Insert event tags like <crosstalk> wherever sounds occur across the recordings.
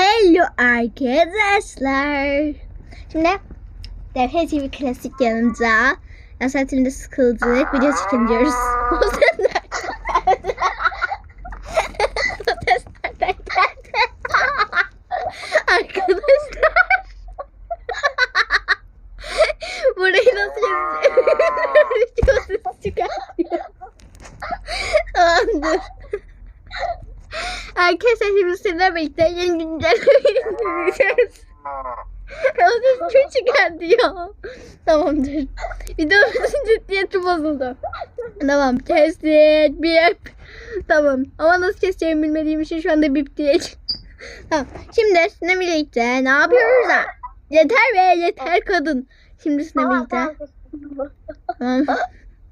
Hello arkadaşlar. Şimdi Defne TV klasik yanında. Yasemin de sıkıldık. Video çekelim diyoruz. <laughs> O sesler. <laughs> o sesler de <laughs> geldi. Arkadaşlar. Burayı nasıl yazıyor? Çıkartıyor. Tamamdır. Arkadaşlar şimdi sizinle birlikte yeni güncellemeyi indireceğiz. <laughs> O ses kim çıkartıyor? Tamamdır. Videomuzun ciddiyeti bozuldu. Tamam kestik bip. Tamam ama nasıl keseceğimi bilmediğim için şu anda bip diye. <laughs> tamam. Şimdi sizinle birlikte ne yapıyoruz ha? Yeter be yeter kadın. Şimdi sizinle birlikte.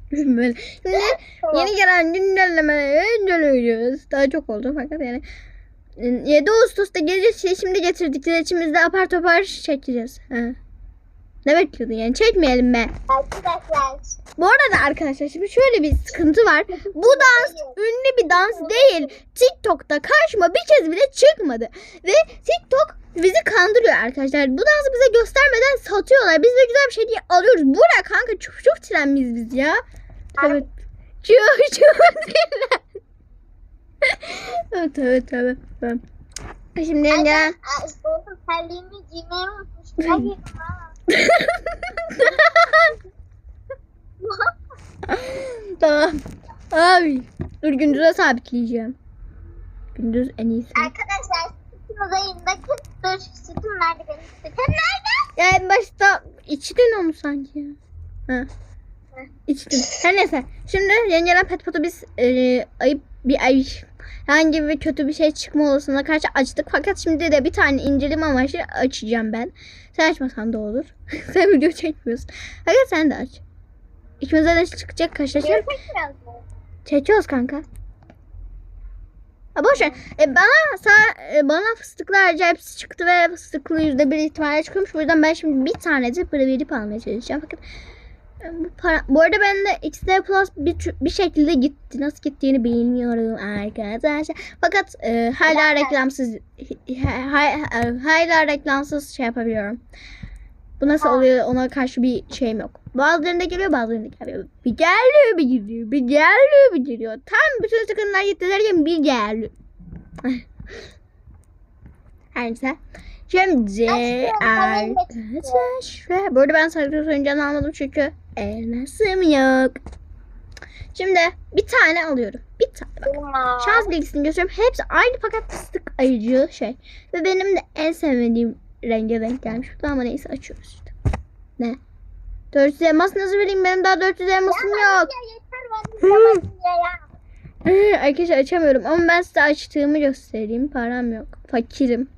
<laughs> Böyle. Şimdi yeni gelen güncellemeleri inceliyoruz. Daha çok oldu fakat yani 7 Ağustos'ta gelecek şey şimdi getirdik. İçimizde apar topar çekeceğiz. Ha. Ne bekliyordun yani? Çekmeyelim be. Arkadaşlar. Bu arada arkadaşlar şimdi şöyle bir sıkıntı var. Bu dans ünlü bir dans değil. TikTok'ta karşıma bir kez bile çıkmadı. Ve TikTok bizi kandırıyor arkadaşlar. Bu dansı bize göstermeden satıyorlar. Biz de güzel bir şey diye alıyoruz. Burak kanka çok çok trenmiyiz biz ya. Evet. Çok çok tren. evet evet evet. evet. Şimdi gelen terliğimi giymeyi unutmuşum. <laughs> <laughs> <laughs> Tamam. Abi dur gündüze sabitleyeceğim. Gündüz en iyisi. Arkadaşlar sütün uzayındaki dur sütün nerede benim sütüm nerede? Ya en başta içtin onu sanki. Ha. İçtin. Her neyse. Şimdi yeni gelen pet potu biz e, ayıp bir ay herhangi bir kötü bir şey çıkma olasılığına karşı açtık. Fakat şimdi de bir tane inceleme amaçlı açacağım ben. Sen açmasan da olur. <laughs> sen video çekmiyorsun. Fakat sen de aç. İkimize de çıkacak. Gerçekten mi? Çekiyoruz kanka. Ha boş ver. E, bana sa, e, bana fıstıklı acayip çıktı ve fıstıklı yüzde bir ihtimalle çıkıyormuş. O yüzden ben şimdi bir tane de para verip almaya çalışacağım. Fakat e, bu, para, bu arada ben de XD Plus bir, bir şekilde gitti. Nasıl gittiğini bilmiyorum arkadaşlar. Fakat e, hala reklamsız ha- ha- hala reklamsız şey yapabiliyorum. Bu nasıl oluyor ona karşı bir şeyim yok. Bazılarında geliyor bazılarında geliyor. Bir geliyor bir gidiyor. Bir geliyor bir gidiyor. Tam bütün sıkıntılar gitti derken bir geliyor. <laughs> Her neyse. Şimdi arkadaşlar. Bu arada ben sarı oyuncağını almadım çünkü elmasım yok. Şimdi bir tane alıyorum. Bir tane bak. Şans bilgisini gösteriyorum. Hepsi aynı fakat fıstık ayıcı şey. Ve benim de en sevmediğim renge denk gelmiş. Ama neyse açıyoruz işte. Ne? 400 elmas nasıl vereyim? Benim daha 400 elmasım yok. <laughs> Arkadaşlar açamıyorum ama ben size açtığımı göstereyim. Param yok. Fakirim.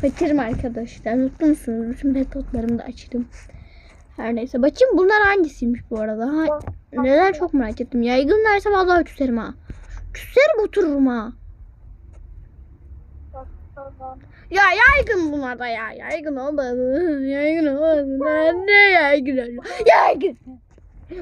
Fakirim arkadaşlar. Mutlu musunuz? Bütün petotlarımı da açtım. Her neyse. Bakayım bunlar hangisiymiş bu arada? Ha, neler çok merak ettim. Yaygın derse vallahi küserim ha. Küserim otururum ha. Ya yaygın bunlar da ya. Yaygın olmadı. Yaygın olmadı. Ben de yaygın oluyor. Yaygın.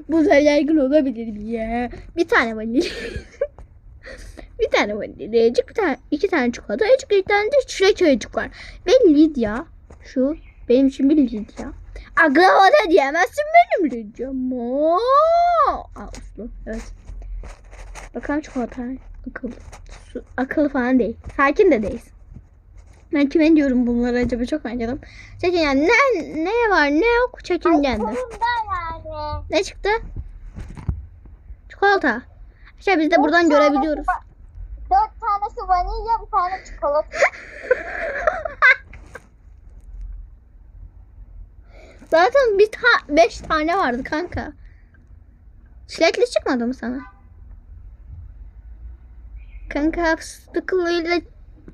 Bunlar yaygın olabilir mi ya? Bir tane vanilya. <laughs> bir tane vanilyacık, bir tane, iki tane çikolata ayıcık, bir tane de çilek ayıcık var. Ve Lidya, şu benim için bir Lidya. Aga ona diyemezsin benim Lidya'm. Aa, uslu. Evet. Bakalım çikolata. Akıllı. Akıllı falan değil. Sakin de değil. Ben kime diyorum bunları acaba çok merak ediyorum. Çekingen ne, ne var ne yok çekingen de. Yani. Ne çıktı? Çikolata. Şey biz de buradan tanesi görebiliyoruz. Dört tanesi vanilya bir tane çikolata. <laughs> Zaten bir ta beş tane vardı kanka. Çilekli çıkmadı mı sana? Kanka fıstıklıyla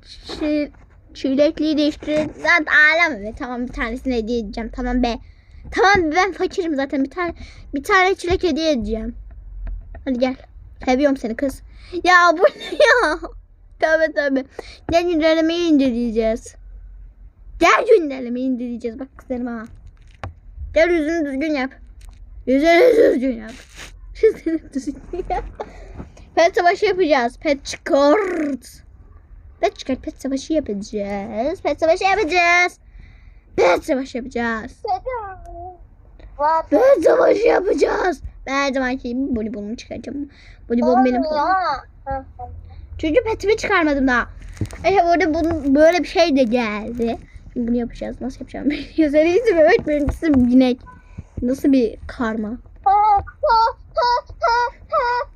çi- çilekliyi değiştirelim. Zaten ağlama be. Tamam bir tanesini hediye edeceğim. Tamam be. Tamam ben fakirim zaten. Bir tane bir tane çilek hediye edeceğim. Hadi gel. Seviyorum seni kız. Ya bu ne <laughs> ya? Tövbe tövbe. Gel güncellemeyi inceleyeceğiz. Gel güncellemeyi inceleyeceğiz. Bak kızlarım ha. Gel yüzünü düzgün yap. Yüzünü <laughs> düzgün yap. Yüzünü düzgün yap. Pet savaşı yapacağız. Pet çıkart. Pet çıkar. Pet savaşı yapacağız. Pet savaşı yapacağız. Pet savaşı yapacağız. Pet savaşı yapacağız. Ben her zamanki gibi voleybonumu çıkaracağım. Voleybol benim kolum. Çünkü petimi çıkarmadım daha. Evet burada bunun böyle bir şey de geldi. Şimdi bunu yapacağız. Nasıl yapacağım? Yüzeriyse bebek benimkisi binek. Nasıl bir karma?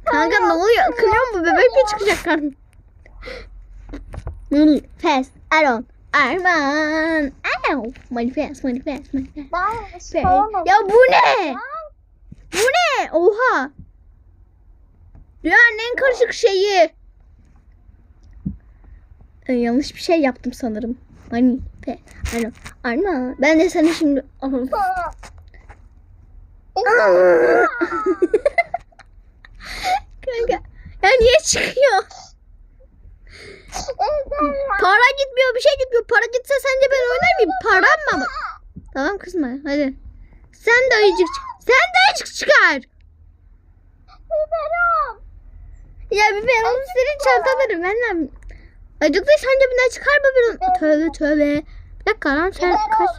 Kanka ne oluyor? Akılıyor mu? Bebek mi çıkacak karma? Manifest. Aron. Arman. Ow. Manifest. Manifest. Manifest. Şey olmadı. Ya bu ne? Bu ne? Oha. Dünyanın en karışık şeyi. Ee, yanlış bir şey yaptım sanırım. Hani pe ano ana ben de sana şimdi <laughs> kanka ya niye çıkıyor? Para gitmiyor bir şey gitmiyor. Para gitse sence ben oynar mıyım? Param mı? ama? Tamam kızma hadi. Sen de ayıcık. Sen de ayıcık çıkar. Biberon. Ya biber onu senin çantaları benden. Acıklı sence bir ne çıkar mı bir Tövbe tövbe. Bir dakika lan sen kaç.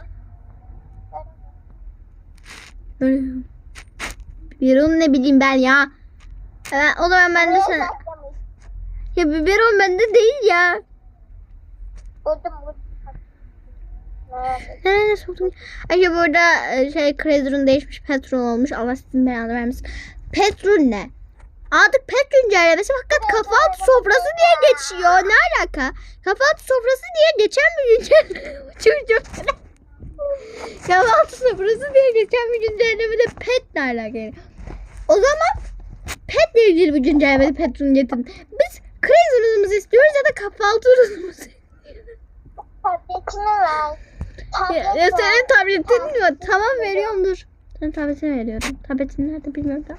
Biberon. Biberon ne bileyim ben ya. Evet, o zaman ben de sana. Ya biberon bende değil ya. Buldum. Nereye soktum? Ay burada e, şey Crazer'ın değişmiş petrol olmuş. Allah sizin belanı vermesin. Petrol ne? Artık pet güncellemesi fakat kahvaltı sofrası diye geçiyor. Ne alaka? Kahvaltı sofrası diye geçen bir güncelleme. <laughs> Çocuk. kahvaltı sofrası diye geçen bir güncellemede pet ne alaka? yani? O zaman petle ilgili bir güncellemede petrol getirin. Biz Crazy ürünümüzü istiyoruz ya da kahvaltı ürünümüzü Tabletini ver. Ya, Tablet ya ver. senin tabletin mi? Tamam veriyorum dur. Senin tabletini veriyorum. Tabletin nerede bilmiyorum da.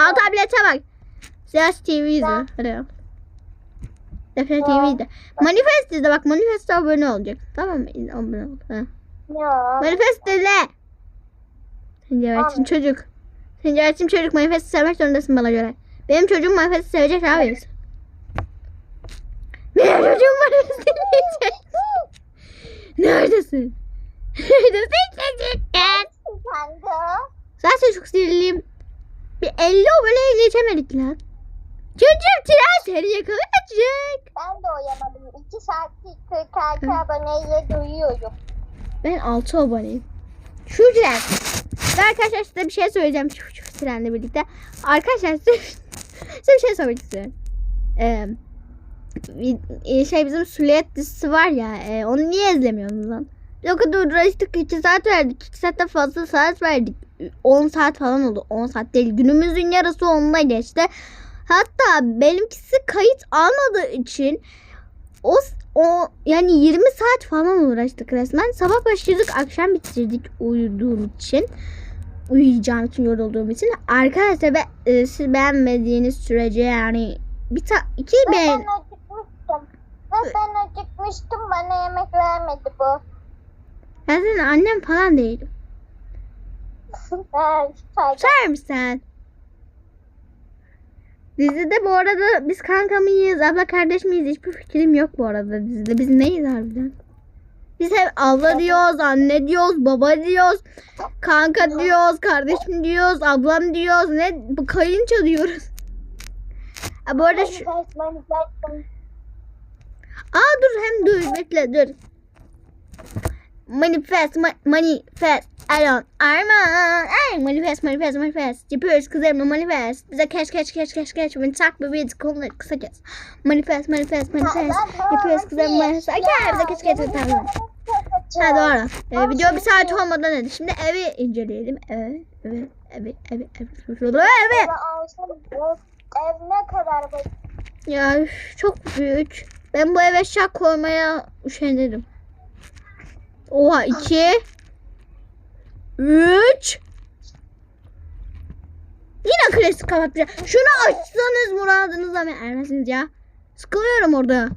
Al tablete bak. Siyas TV izle. Hadi al. Defne TV de. Manifest izle bak. Manifest'e abone olacak. Tamam mı? Abone ol. Ha. Ya. Manifest izle. Sen cevherçin Anladım. çocuk. Sen cevherçin çocuk. Manifest'i sevmek zorundasın bana göre. Benim çocuğum manifest'i sevecek abi. Manifest'i sevecek. Neredesin? Neredesin çocuklar? De. Zaten çok sinirliyim. Bir 50 aboneye geçemedik lan. Çocuğum tren seni yakalayacak. Ben de uyamadım. 2 saattir 46 aboneyle duyuyorum. Ben 6 aboneyim. Şu tren. Ve arkadaşlar size bir şey söyleyeceğim şu, şu trenle birlikte. Arkadaşlar size, size bir şey söylemek istiyorum. Ee, bir- şey bizim Süleyet dizisi var ya e, onu niye izlemiyorsunuz lan? O kadar uğraştık 2 saat verdik. 2 saatten fazla saat verdik. 10 saat falan oldu. 10 saat değil. Günümüzün yarısı onunla geçti. Hatta benimkisi kayıt almadığı için o, o yani 20 saat falan uğraştık resmen. Sabah başladık akşam bitirdik uyuduğum için. Uyuyacağım için yorulduğum için. Arkadaşlar be, e, siz beğenmediğiniz sürece yani bir ta iki ben. Ve ben acıkmıştım. Bana yemek vermedi bu. ben senin annem falan değilim. Ser misin? Dizide bu arada biz kanka mıyız, abla kardeş miyiz hiçbir fikrim yok bu arada dizide. Biz neyiz harbiden? Biz hep abla diyoruz, anne diyoruz, baba diyoruz, kanka diyoruz, kardeşim diyoruz, ablam diyoruz, ne bu kayınço diyoruz. Bu arada şu... Aa dur hem dur bekle dur. Manifest, ma- manifest, Alon, Arman, ay manifest, manifest, manifest. Yapıyoruz kızlarımla manifest. Bize keş keş keş keş keş. Beni takma bir konuları kısa kes. Manifest, manifest, manifest. Yapıyoruz kızlarımla manifest. Ay gel bize keş keş tamam. Ha doğru. Ee, video bir saat olmadan hadi. Şimdi evi inceleyelim. Evi, evi, evi, evi, evi. Evi. Ev ne kadar büyük. Ya çok büyük. Ben bu eve eşya koymaya üşenirim. Oha iki. Üç. Yine klasik kapatacağım. Şunu açsanız muradınıza mı ermezsiniz ya? Sıkılıyorum orada.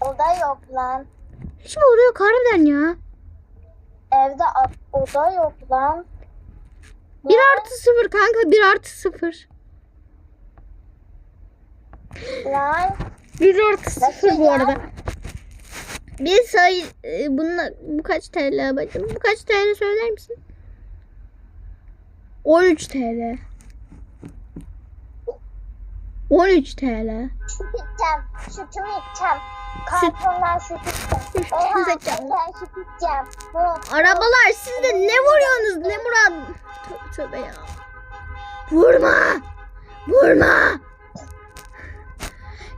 Oda yok lan. Hiç mi orada yok harbiden ya? Evde oda yok lan. Bir artı sıfır kanka bir artı sıfır. Lan. 1 artı 0 bu arada. Bir sayı e, bununla bu kaç TL bacım? Bu kaç TL söyler misin? 13 TL. 13 TL. Süt içeceğim. Sütümü içeceğim. Kartondan süt içeceğim. Oha, ben süt içeceğim. Arabalar siz de ne vuruyorsunuz? Ne Murat? Tövbe ya. Vurma. Vurma.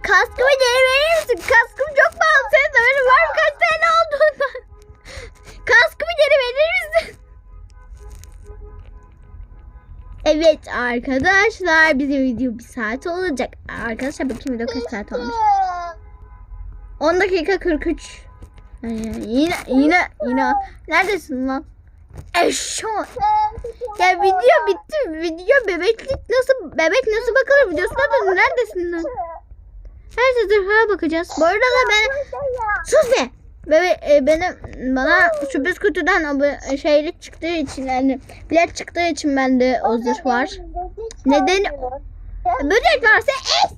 Kaskımı geri verir misin? Kaskım çok pahalı. Senin haberin var mı kaç tane olduğundan? Kaskımı geri verir misin? Evet arkadaşlar bizim video bir saat olacak. Arkadaşlar bakayım video kaç saat olmuş. 10 dakika 43. Ay, yine yine yine neredesin lan? Eşşoğlu. Ya video bitti. Video bebeklik nasıl bebek nasıl bakılır videosuna da neredesin lan? Her zırha bakacağız. Bu arada da ben sus be. Bebe, e, benim bana sürpriz kutudan o bu şeylik çıktığı için yani bilet çıktığı için bende o zırh var. Nedeni böcek varsa es.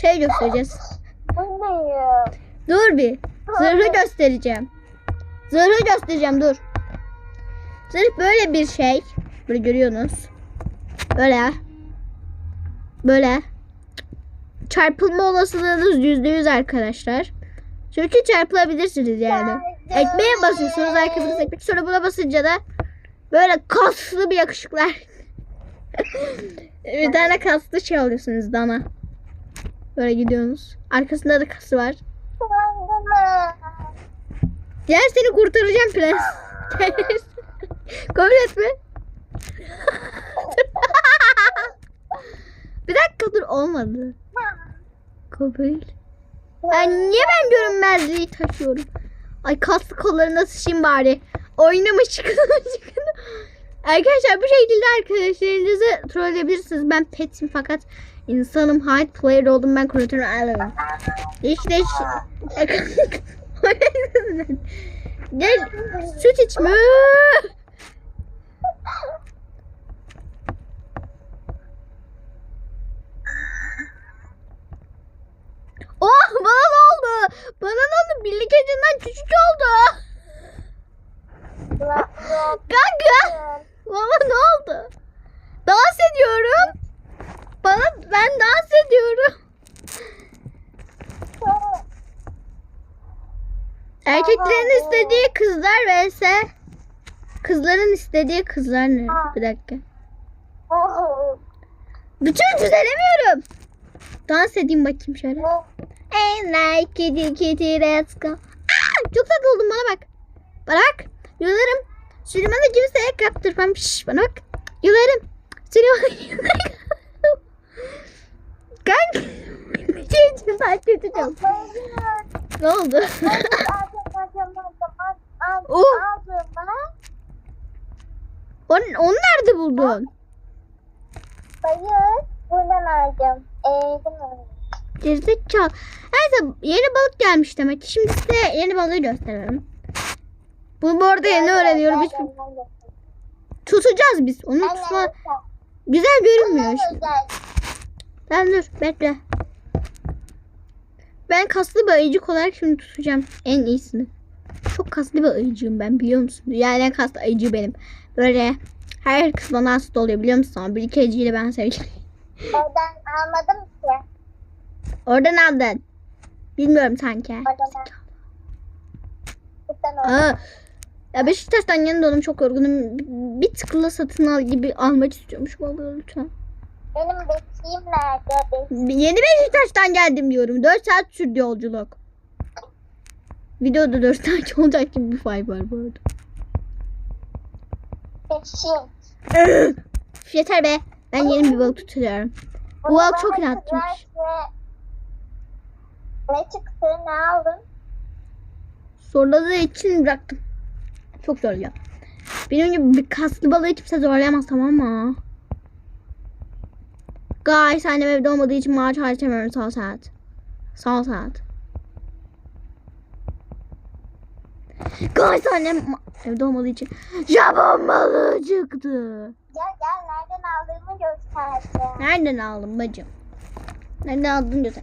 Şey göstereceğiz. Dur bir. Zırhı göstereceğim. Zırhı göstereceğim dur. Zırh böyle bir şey. Böyle görüyorsunuz. Böyle. Böyle. Çarpılma olasılığınız yüzde yüz arkadaşlar. Çünkü çarpılabilirsiniz yani. Ekmeğe basıyorsunuz arkanız ekmek. Sonra buna basınca da böyle kaslı bir yakışıklar. <laughs> bir tane kaslı şey alıyorsunuz dana. Böyle gidiyorsunuz. Arkasında da kası var. Gel seni kurtaracağım prens. <laughs> Kabul etme. <laughs> bir dakika dur olmadı. Kabul. Ay niye ben görünmezliği taşıyorum? Ay kaslı kollarına sıçayım bari. Oynama çıkın <laughs> çıkın. Arkadaşlar bu şekilde arkadaşlarınızı trolleyebilirsiniz. Ben petim fakat insanım hide player oldum ben kuratörü alamam. İşte <laughs> Gel süt içme. Oh bana ne oldu? Bana ne oldu? Birlik ecinden küçük oldu. Kanka. Baba ne oldu? Dans ediyorum. Bana ben dans ediyorum. Erkeklerin istediği kızlar vs kızların istediği kızlar ne? Bir dakika. Bütün düzelemiyorum. Dans edeyim bakayım şöyle. And like kitty kitty let's go. Aa, çok tatlı oldum bana bak. Bana bak. Yularım. Süleyman'ı kimseye kaptırmam. Şş, bana bak. Yularım. Süleyman'ı Kanka. <laughs> Şey için takip edeceğim. Ne oldu? Oh. onu, onu nerede buldun? Hayır, buradan alacağım. Onu. Gerizekalı. Neyse yeni balık gelmiş demek ki. Şimdi size yeni balığı gösterelim. Bunu bu arada yeni öğreniyorum. Hiç tutacağız biz. Onu tutma güzel görünmüyor şimdi. Tamam dur bekle. Ben kaslı bir ayıcık olarak şimdi tutacağım en iyisini. Çok kaslı bir ayıcığım ben biliyor musun? Yani en kaslı ayıcı benim. Böyle her kız bana hasta oluyor biliyor musun? Ama bir iki ayıcıyla ben sevgilim. Oradan almadım ki. Oradan aldın. Bilmiyorum sanki. Oradan. Aa, ya Beşiktaş'tan yeni döndüm çok yorgunum. Bir tıkla satın al gibi almak istiyormuş balığı lütfen. Benim beşiğim nerede? Beşiğim. Yeni Beşiktaş'tan geldim diyorum. 4 saat sürdü yolculuk. Videoda 4 saat olacak gibi bir fay var bu arada. Beşiğim. Yeter be. Ben yeni bir balık tutuyorum. Bu balık çok inatçıymış. Ne çıktı? Ne aldın? Zorladığı için bıraktım. Çok zorluyor. Benim gibi bir kaslı balığı kimse zorlayamaz tamam mı? Guys annem evde olmadığı için maaş harcamıyorum sağ saat. Sağ saat. Guys annem evde olmadığı için Japon balığı çıktı. Gel gel nereden aldığımı göstereceğim. Nereden aldın bacım? Nereden aldın göster.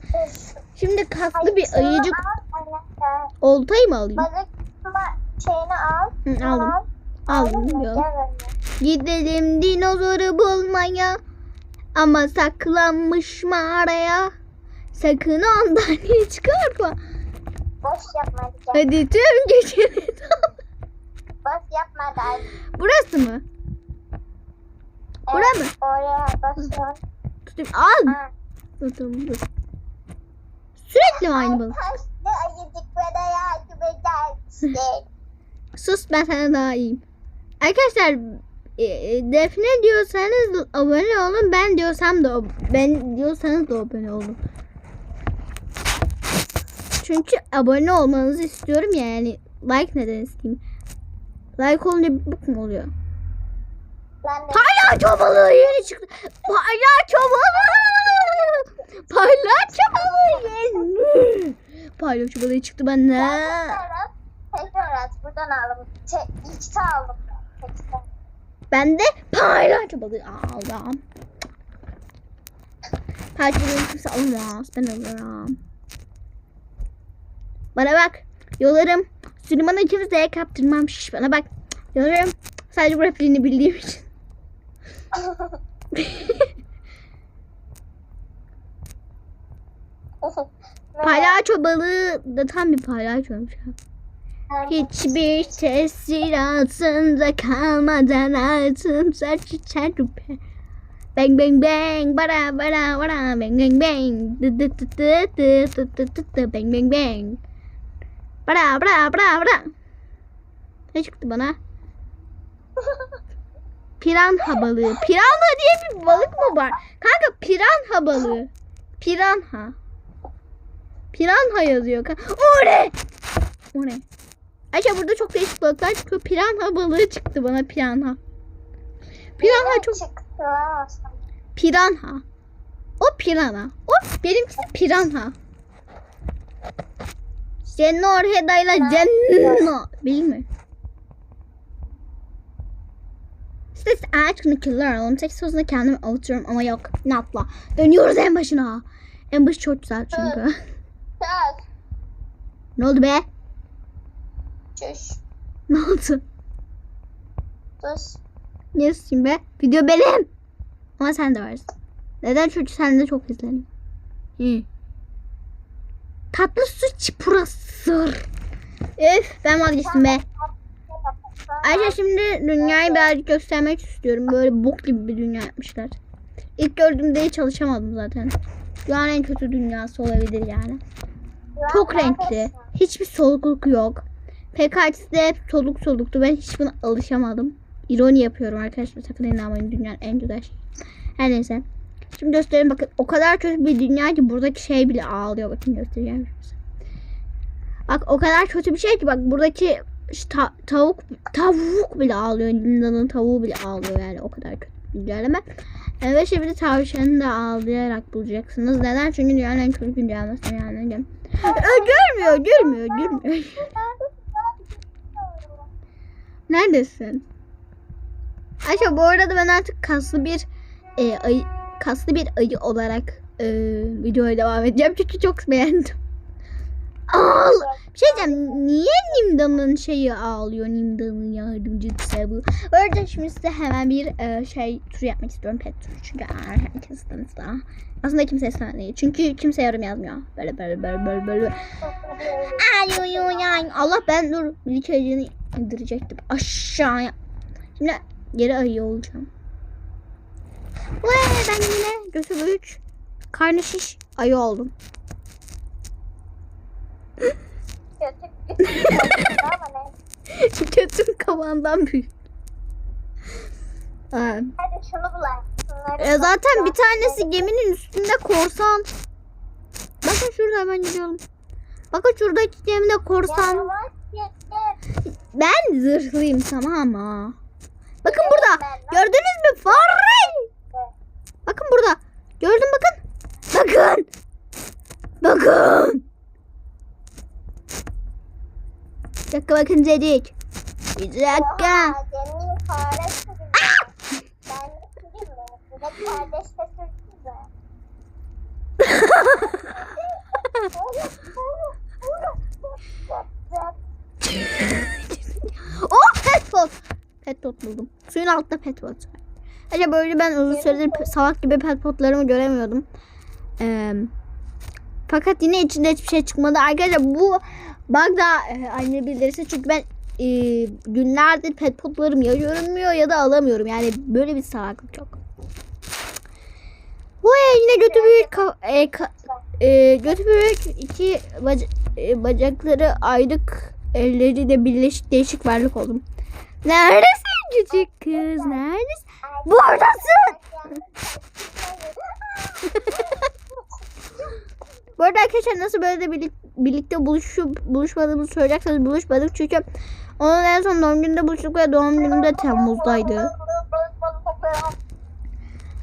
Şimdi kaslı bir ayıcık oltayı mı alayım? Balık şeyini al. Hı, aldım. al. Aldım diyor. Gidelim dinozoru bulmaya. Ama saklanmış mağaraya. Sakın ondan <laughs> hiç korkma. Boş yapma hadi gel. Hadi tüm geceni <laughs> Boş yapma hadi. Burası mı? Bura mı? Oraya boş yap. Tutayım. Al. Ha. Dur, dur, dur. Sürekli mi aynı balık? Yardım edersin. <laughs> Sus ben sana daha iyiyim. Arkadaşlar e, e, Defne diyorsanız abone olun. Ben diyorsam da ben diyorsanız da abone olun. Çünkü abone olmanızı istiyorum ya yani like neden isteyeyim? Like olunca bık mı oluyor? Ben Palyaço balığı yeni çıktı. Palyaço balığı. Palyaço balığı yeni. Palyaço balığı çıktı benden. Tekrar tekrar at. Buradan aldım. Te, ilkte aldım. Ben de palyaço balığı aldım. Palyaço balığı kimse almaz. Ben alırım. Bana bak. Yolarım. Süleyman'ı kimseye kaptırmam. Şiş bana bak. Yolarım. Sadece bu repliğini bildiğim için. Palyaço balığı da tam bir palyaçoymuş. ya. Hiçbir tesirasında kalmadan altın saçı çarpı. Bang bang bang bara bara bara bang bang bang dı dı dı dı dı dı dı dı dı bang bang bang bara bara bara bara ne çıktı bana piranha balığı piranha diye bir balık mı var kanka piranha balığı piranha piranha yazıyor kanka o ne o ne Ayşe burada çok değişik balıklar çıkıyor. Piranha balığı çıktı bana piranha. Piranha çok piranha. O piranha. O benimkisi piranha. Cenno Heda'yla Cenno. Bilmiyorum. Ses aşkını killer. 18 sözünde kendimi avutuyorum ama yok. Natla. Dönüyoruz en başına. En başı çok güzel çünkü. Çöz. ne oldu be? Çüş. Ne oldu? Sus. Niye susayım be? Video benim. Ama sen de varsın. Neden? Çünkü sen de çok izleniyor. Hı. Tatlı su çipurası. Üf ben vazgeçtim be. Ayşe şimdi dünyayı birazcık göstermek istiyorum. Böyle bok gibi bir dünya yapmışlar. İlk gördüğümde hiç çalışamadım zaten. Dünyanın en kötü dünyası olabilir yani. Çok renkli. Hiçbir solukluk yok. PKX'de hep soluk soluktu. Ben hiç buna alışamadım. İroni yapıyorum arkadaşlar. Sakın inanmayın dünyanın en güzel şeyi. Her neyse. Şimdi göstereyim bakın. O kadar kötü bir dünya ki buradaki şey bile ağlıyor. Bakın göstereceğim size. Bak o kadar kötü bir şey ki bak buradaki ta- tavuk tavuk bile ağlıyor. Linda'nın tavuğu bile ağlıyor yani o kadar kötü güncelleme. Ve şimdi tavşanı da ağlayarak bulacaksınız. Neden? Çünkü dünyanın en kötü güncellemesi yani. Ö, Gülmüyor, gülmüyor, gülmüyor. Neredesin? Ayşe bu arada ben artık kaslı bir e, ayı, kaslı bir ayı olarak e, videoya devam edeceğim çünkü çok beğendim. Ağl bir şey diyeceğim. Niye Nimda'nın şeyi ağlıyor? Nimda'nın yardımcısı bu. Bu şimdi size hemen bir e, şey tur yapmak istiyorum. Pet turu. Çünkü eğer herkes istemişse. Aslında kimse istemedi. Çünkü kimse yorum yazmıyor. Böyle böyle böyle böyle böyle. Ay, ay, ay. Allah ben dur bir indirecektim aşağıya. Şimdi geri ayı olacağım. Vay ben yine götü büyük karnı şiş ayı oldum. <laughs> Götüm kavandan büyük. Aa, Hadi şunu bulalım. E, zaten bir tanesi geminin üstünde korsan. Bakın şurada hemen gidiyorum. Bakın şuradaki gemide korsan. Ben zırhlıyım tamam mı? Bakın burada. Gördünüz mü? Fare. Bakın burada. Gördün bakın. Bakın. Bakın. Bir dakika bakın dedik. Bir dakika. <laughs> oh pet pot. Pet pot buldum. Suyun altında pet var. Acaba böyle ben uzun süredir salak gibi pet potlarımı göremiyordum. Ee, fakat yine içinde hiçbir şey çıkmadı. Arkadaşlar bu bug da e, anne bildirisi çünkü ben e, günlerdir pet potlarım ya görünmüyor ya da alamıyorum. Yani böyle bir salaklık yok. Bu yine götü büyük ka- e, ka- e, götü büyük iki bac- e, bacakları ayrık elleri de birleşik değişik varlık oldum. Neredesin küçük kız? Neredesin? Buradasın. Bu arada arkadaşlar nasıl böyle de birlik- birlikte buluşup buluşmadığımızı söyleyecekseniz buluşmadık çünkü onun en son doğum gününde buluştuk ve doğum günü de Temmuz'daydı.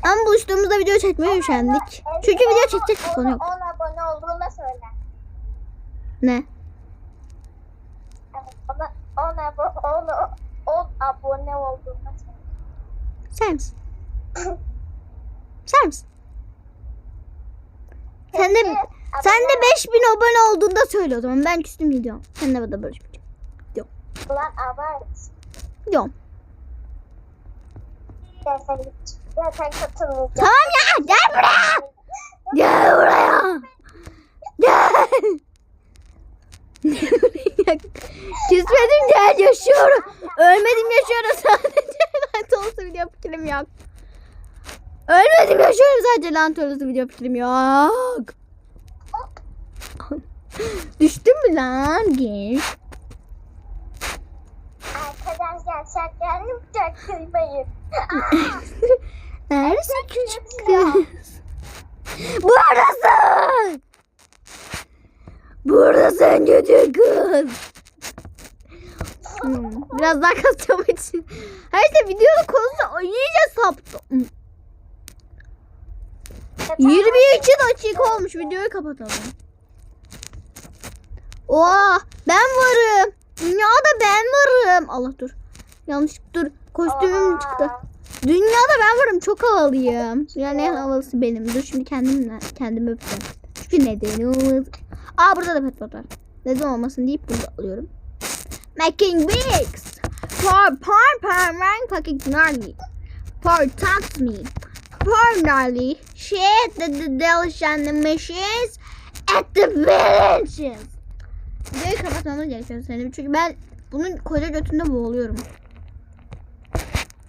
Ama buluştuğumuzda video çekmeye üşendik. Çünkü video çekecek bir konu yok. 10 abone olduğunda söyle. Ne? Evet, ona 10 abone, 10 abone olduğunda söyle. Ser misin? Ser misin? Sen de, sen de 5000 abone olduğunda söyle o zaman. Ben küstüm gidiyorum. Sen de burada barışmayacağım. Ulan abart. Gidiyorum. Ya sen. Ya sen. Tamam ya gel buraya. Gel buraya. Gel. <laughs> Küsmedim gel yaşıyorum. Ölmedim yaşıyorum sadece. Lanet olsun video fikrim yok. Ölmedim yaşıyorum sadece lanet olsun video fikrim yok. Düştün mü lan? Gel. Arkadaşlar şarkılarını yapacak kıymayın. <laughs> Neredesin küçük kız? Buradasın. Buradasın küçük kız. Biraz daha kasacağım için. Her işte videonun konusu iyice saptı. Hmm, 22 dakika olmuş. Videoyu kapatalım. Oha ben varım. Dünyada ben varım. Allah dur. Yanlış dur. Kostümüm çıktı. Dünyada ben varım. Çok havalıyım. Yani en havalısı benim. Dur şimdi kendimle kendimi öpeceğim. Çünkü olmaz. Aa burada da pet var. Neden olmasın deyip bunu da alıyorum. Making bigs. For par par rank fucking gnarly. For tax me. For gnarly. Shit the, the delicious machines at the villages. Videoyu kapatmamız gerekiyor senin. Çünkü ben bunun koca götünde boğuluyorum.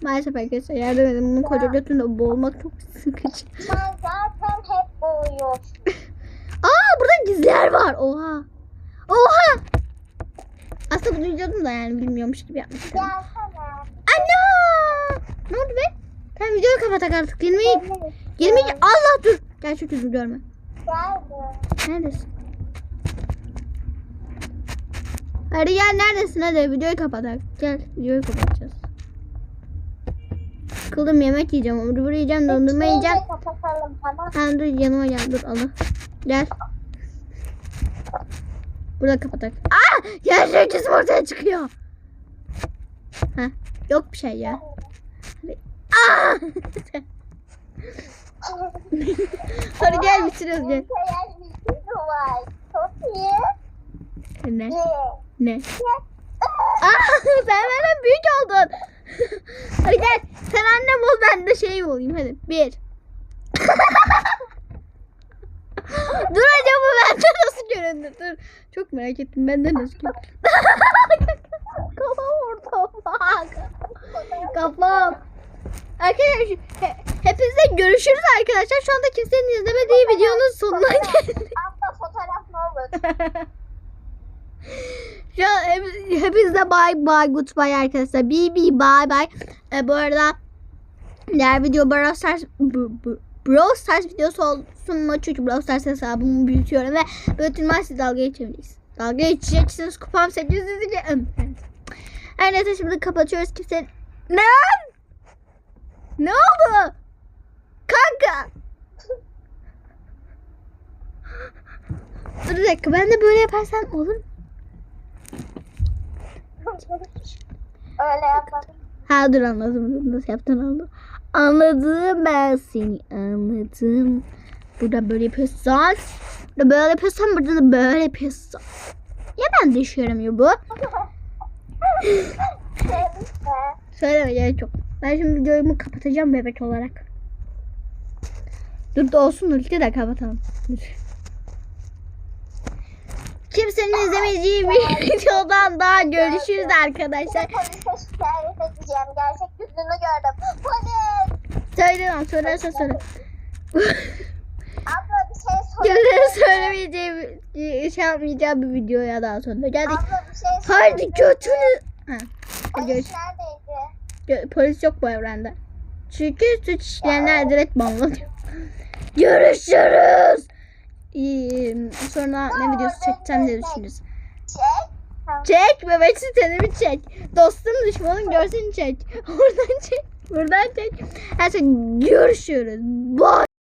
Maalesef arkadaşlar yardım edin. Bunun koca götünde boğulmak çok sıkıcı. <laughs> Sen zaten hep boğuyorsun. Aa burada gizler var. Oha. Oha. Aslında bunu biliyordum da yani bilmiyormuş gibi yapmışım. Gelsene. Ana! Ne oldu be? Tamam videoyu kapatak artık. Girmeyi, girmeyi Allah dur. Gel şu yüzümü görme. Neredesin? Hadi gel neredesin hadi videoyu kapatak. Gel videoyu kapatacağız. Sıkıldım yemek yiyeceğim. Hamburger yiyeceğim. Dondurma yiyeceğim. Tamam. Dur yanıma gel dur Allah. Gel. Burada kapatak. Aa! Gerçek cisim ortaya çıkıyor. Ha, yok bir şey ya. Aa! <laughs> Hadi gel bitiriyoruz gel. Ne? Ne? Aa, <laughs> sen benden büyük oldun. <laughs> hadi gel. Sen annem ol ben de şey olayım hadi. Bir. <laughs> Dur acaba bende nasıl göründü? Dur. Çok merak ettim bende nasıl göründü. <laughs> Kafam orada bak. Kafam. Arkadaşlar he, hepinizle görüşürüz arkadaşlar. Şu anda kimsenin izlemediği videonun sonuna geldik. <laughs> Abla fotoğraf ne olur? Şu an hep- hepinize bye bye goodbye arkadaşlar. Bye bye bye bye. E, bu arada diğer video Brawl Stars Brawl Stars videosu olsun mu? Çünkü Brawl Stars hesabımı büyütüyorum ve büyütülmez siz dalga geçemeyiz. Dalga geçeceksiniz. Kupam 800 Her neyse şimdi kapatıyoruz kimse. Ne? Ne oldu? Kanka. Dur bir dakika ben de böyle yaparsam olur mu? Öyle yapmadım. Ha dur anladım. Nasıl yaptın anladım. Anladım ben seni anladım. Burada böyle yapıyorsan. Burada böyle yapıyorsan burada da böyle yapıyorsan. Ya ben işe yaramıyor bu. <laughs> Söyleme gerek yok. Ben şimdi videomu kapatacağım bebek olarak. Dur da olsun ulti de kapatalım. Dur. Kimsenin izlemeyeceği bir <laughs> videodan daha görüşürüz arkadaşlar. Polise şikayet edeceğim. Gerçek yüzünü gördüm. Polis! Söyle lan söylersen söyle. Abla bir şey sor. Kimsenin söylemeyeceği bir şey yapmayacağı bir videoya daha sonra geldik. Abla bir şey sor. Haydi götünü. Ha. hadi Polis görüş- neredeydi? gö- Polis yok bu evrende. Çünkü suç işleyenler direkt banlanıyor. Görüşürüz. Sonra ne videosu çekeceğim diye düşünürüz. Çek. Çek bebek sitenimi çek. Dostum düşmanın görsün çek. <laughs> Oradan çek. Buradan çek. Her şey görüşürüz. Bye.